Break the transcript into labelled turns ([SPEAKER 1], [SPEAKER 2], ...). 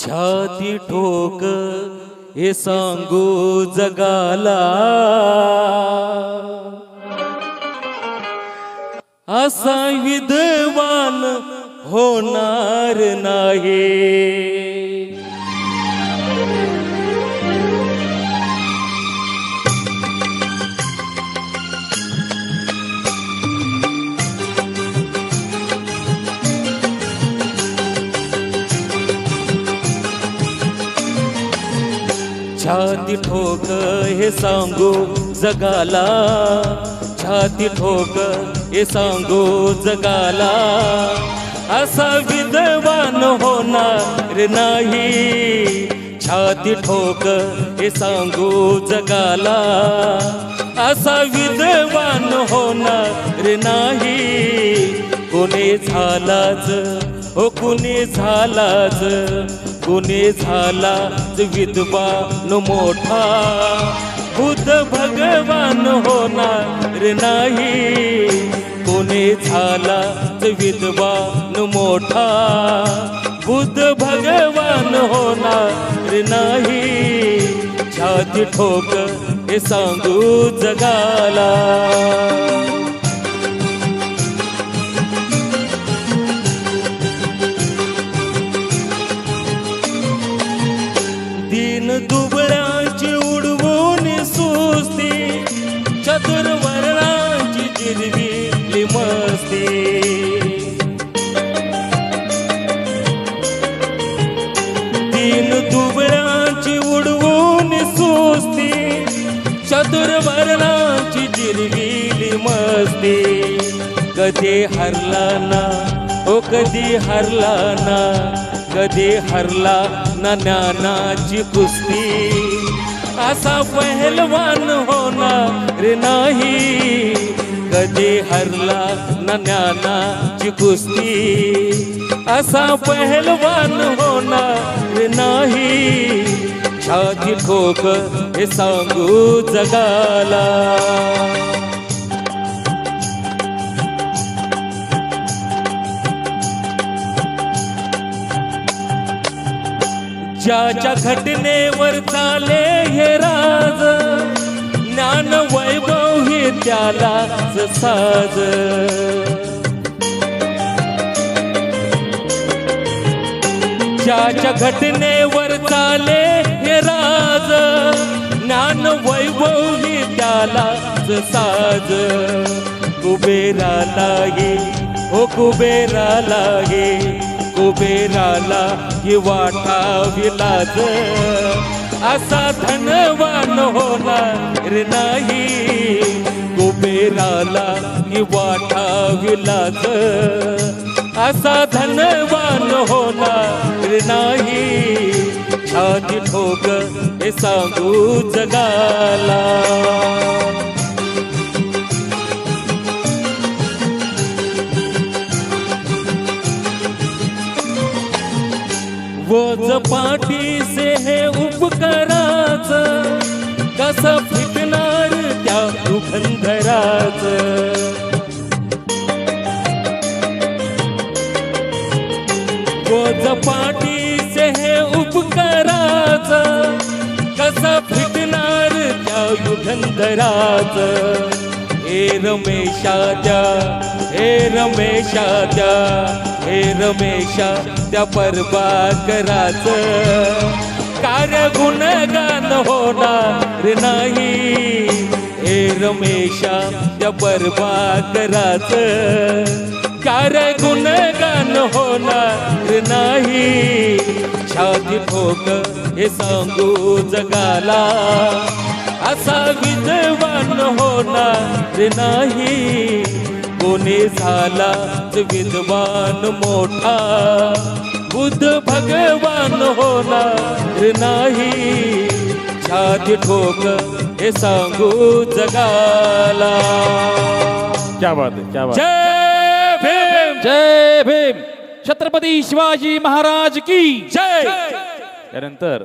[SPEAKER 1] छाती ठोक हे सांगू जगाला. असा विधवान होणार नाही. छाती ठोक हे सांगू जगाला. छाती ठोक हे सांगू जगाला. असा विद्वान होणार नाही. छाती ठोक हे सांगू जगाला. असा विद्वान होणार नाही. कोणी झालाच हो कुणी झालाच. गुन्हे झाला विधवा विद्वान मोठा. बुद्ध भगवान होणार नाही. कोणी झालाच विद्वान मोठा. बुद्ध भगवान होणार नाही. छाती ठोक हे सांगू जगाला. दुबळ्याची उडवून सुस्ती चतुर्वर्णाची जिरवी मस्ते. तीन दुबळ्याची उडवून सुस्ती चतुर्वर्णाची जिरवी मस्ते. कधी हरला ना ओ कधी हरला ना कधी हरला ना ज्ञानाची कुस्ती. असा पहलवान होणार नाही. कधी हरला ना ज्ञानाची कुस्ती. असा पहलवान होणार नाही. छाती ठोक हे सांगू जगाला. ज्याच्या घटनेवर चाले हे राज. ज्ञान वैभव हे त्यालाच साज. ज्याच्या घटनेवर चाले हे राज. ज्ञान वैभव हे त्यालाच साज. कुबेरा लागे हो कुबेरा लागे. कुबेराला ही वाटावी लाज असा धनवान होणार नाही. कुबेराला ही वाटावी लाज असा धनवान होणार नाही. छाती ठोक हे सांगू जगाला. वोज पाठी से हे उपकाराच कस फिटणार त्या दुखंधराच? वोज पाठी से हे उपकाराच कस फिटणार त्या दुखंधराच? रमेशा द्या हे रमेशा द्या हे रमेशा त्या परबाकराच कार्य गुणगान होणार नाही हे रमेशा त्या परबाकराच कार्य गुणगान होणार नाही छाती ठोक हे सांगू जगाला असा विद्वान होणार नाही. कोणी झाला विद्वान मोठा. बुद्ध भगवान होणार नाही. छाती ठोक हे सांगू जगाला.
[SPEAKER 2] क्या बात है क्या बात है.
[SPEAKER 1] जय भीम.
[SPEAKER 2] जय भीम. छत्रपती शिवाजी महाराज की
[SPEAKER 1] जय.
[SPEAKER 2] त्यानंतर